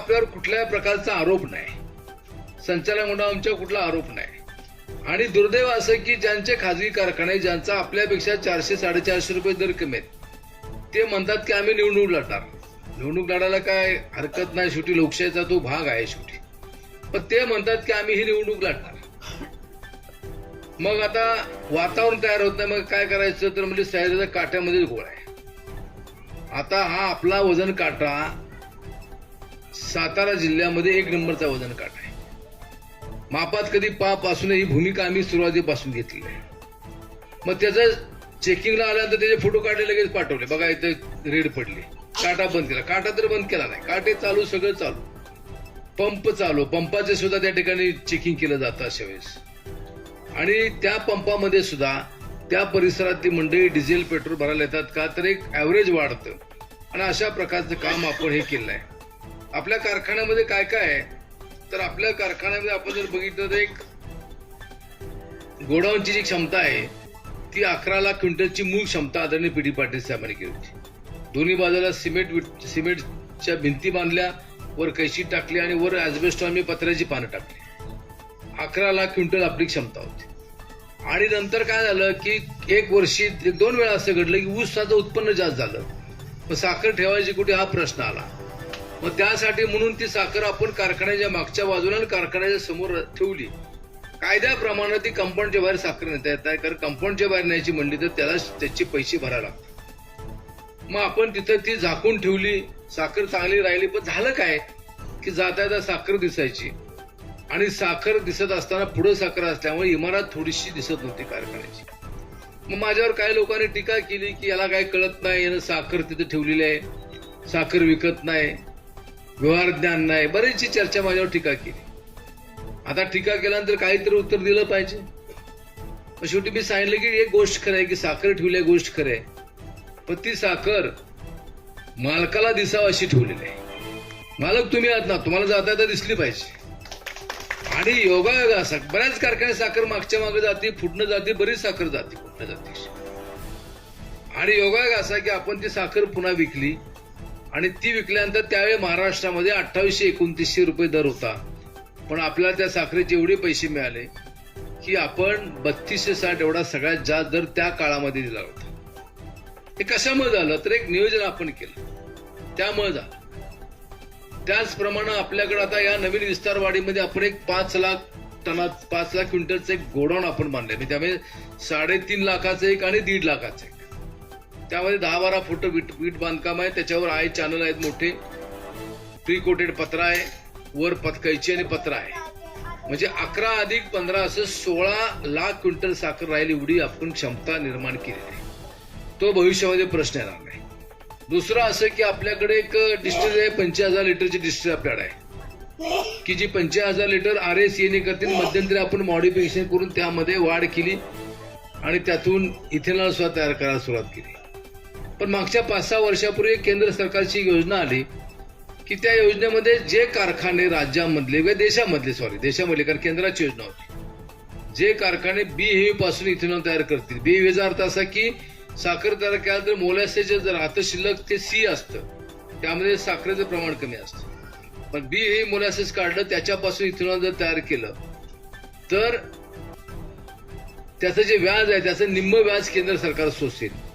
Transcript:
आपल्यावर कुठल्याही प्रकारचा आरोप नाही. संचालक मंडळ आमच्यावर कुठला आरोप नाही. आणि दुर्दैव असं की ज्यांचे खाजगी कारखाने ज्यांचा आपल्यापेक्षा चारशे साडेचारशे रुपये दर कमी आहेत ते म्हणतात की आम्ही निवडणूक लढणार. निवडणूक लढायला काय हरकत नाही शेवटी लोकशाहीचा तो भाग आहे शेवटी. पण ते म्हणतात की आम्ही ही निवडणूक लढणार. मग आता वातावरण तयार होत नाही मग काय करायचं? तर म्हणजे सह्याद्रीच्या काट्यामध्येच गोळ आहे. आता हा आपला वजन काटा सातारा जिल्ह्यामध्ये एक नंबरचा वजन काट आहे. मापात कधी पाप असून ही भूमिका आम्ही सुरुवातीपासून घेतली आहे. मग त्याचं चेकिंगला आल्यानंतर त्याचे फोटो काढले लगेच पाठवले. बघा इथं रेड पडली. काटा बंद केला. काटा तर बंद केला नाही. काटे चालू सगळं चालू. पंप चालू. पंपाचे सुद्धा त्या ठिकाणी चेकिंग केलं जातं अशा वेळेस. आणि त्या पंपामध्ये सुद्धा त्या परिसरातली मंडळी डिझेल पेट्रोल भरायला येतात का? तर एक ऍव्हरेज वाढतं. आणि अशा प्रकारचं काम आपण हे केलं आहे. आपल्या कारखान्यामध्ये काय काय आहे? तर आपल्या कारखान्यामध्ये आपण जर बघितलं तर एक गोडाऊनची जी क्षमता आहे ती अकरा लाख क्विंटलची मूळ क्षमता आदरणीय पी डी पाटील साहेबांनी केली होती. दोन्ही बाजूला सिमेंट सिमेंटच्या भिंती बांधल्या वर कैशी टाकली आणि वर ऍझबेस्टॉ आम्ही पत्र्याची पानं टाकली. अकरा लाख क्विंटल आपली क्षमता होती. आणि नंतर काय झालं की एक वर्षी दोन वेळा असं घडलं की ऊसाचं उत्पन्न जास्त झालं. मग साखर ठेवायची कुठे? हा प्रश्न आला. मग त्यासाठी म्हणून ती साखर आपण कारखान्याच्या मागच्या बाजूला आणि कारखान्याच्या समोर ठेवली. कायद्याप्रमाणे ती कंपाऊंडच्या बाहेर साखर नेता येत आहे. कारण कंपाऊंडच्या बाहेर न्यायची म्हणली तर त्याला त्याचे पैसे भरायला लागतात. मग आपण तिथं ती झाकून ठेवली. साखर चांगली राहिली. पण झालं काय? की जाता येता साखर दिसायची. आणि साखर दिसत असताना पुढे साखर असल्यामुळे इमारत थोडीशी दिसत नव्हती कारखान्याची. मग माझ्यावर काही लोकांनी टीका केली की याला काय कळत नाही. यानं साखर तिथे ठेवलेली आहे. साखर विकत नाही. व्यवहार ज्ञान नाही. बरीचशी चर्चा माझ्यावर टीका केली. आता टीका केल्यानंतर काहीतरी उत्तर दिलं पाहिजे. मग शेवटी मी सांगितलं की एक गोष्ट खरं आहे की साखर ठेवली आहे गोष्ट खरं आहे. पण ती साखर मालकाला दिसावं अशी ठेवलेली आहे. मालक तुम्ही आहात ना तुम्हाला जाता येता दिसली पाहिजे. आणि योगायोग असा बऱ्याच कारखान्यात साखर मागच्या मागे जाते फुटणं जाते बरीच साखर जाते फुटणं जाते. आणि योगायोग असा की आपण ती साखर पुन्हा विकली आणि ती विकल्यानंतर त्यावेळी महाराष्ट्रामध्ये अठ्ठावीसशे एकोणतीसशे रुपये दर होता. पण आपल्याला त्या साखरेचे एवढे पैसे मिळाले की आपण बत्तीसशे साठ एवढा सगळ्यात जास्त दर त्या काळामध्ये दिला होता. हे कशामुळे झालं? तर एक नियोजन आपण केलं. त्यामुळे झालं. त्याचप्रमाणे आपल्याकडे आता या नवीन विस्तारवाडीमध्ये आपण एक पाच लाख टनात पाच लाख क्विंटलचं एक गोडाऊन आपण बांधले म्हणजे त्यामुळे साडेतीन लाखाचं एक आणि दीड लाखाचं एक. त्यामध्ये दहा बारा फुट वीट वीट बांधकाम आहे. त्याच्यावर आहे चॅनल आहेत मोठे. प्री कोटेड पत्रा आहे. वर पत कैची आणि पत्रा आहे. म्हणजे अकरा अधिक पंधरा असं सोळा लाख क्विंटल साखर राहील एवढी आपण क्षमता निर्माण केलेली आहे. तो भविष्यामध्ये प्रश्न येणार नाही. दुसरं असं की आपल्याकडे एक डिस्टिलरी आहे. पंचवीस हजार लिटरची डिस्टिलरी आपल्याकडे आहे. की जी पंचवीस हजार लिटर आर एस एने करतील. मध्यंतरी आपण मॉडिफिकेशन करून त्यामध्ये वाढ केली आणि त्यातून इथेनॉल सुद्धा तयार करायला सुरुवात केली. पण मागच्या पाच सहा वर्षापूर्वी केंद्र सरकारची योजना आली की त्या योजनेमध्ये जे कारखाने राज्यामधले व देशामधले सॉरी देशामधले कारण केंद्राची योजना होती. जे कारखाने बी हेवी पासून इथेनॉल तयार करतील. बी हेवीचा अर्थ असा की साखर तयार केला तर मोलॅसेचे जर राहतं शिल्लक ते सी असतं. त्यामध्ये साखरेचं प्रमाण कमी असतं. पण बी हे मोलॅसेस काढलं त्याच्यापासून इथेनॉल जर तयार केलं तर त्याचं जे व्याज आहे त्याचं निम्म व्याज केंद्र सरकार सोसेल.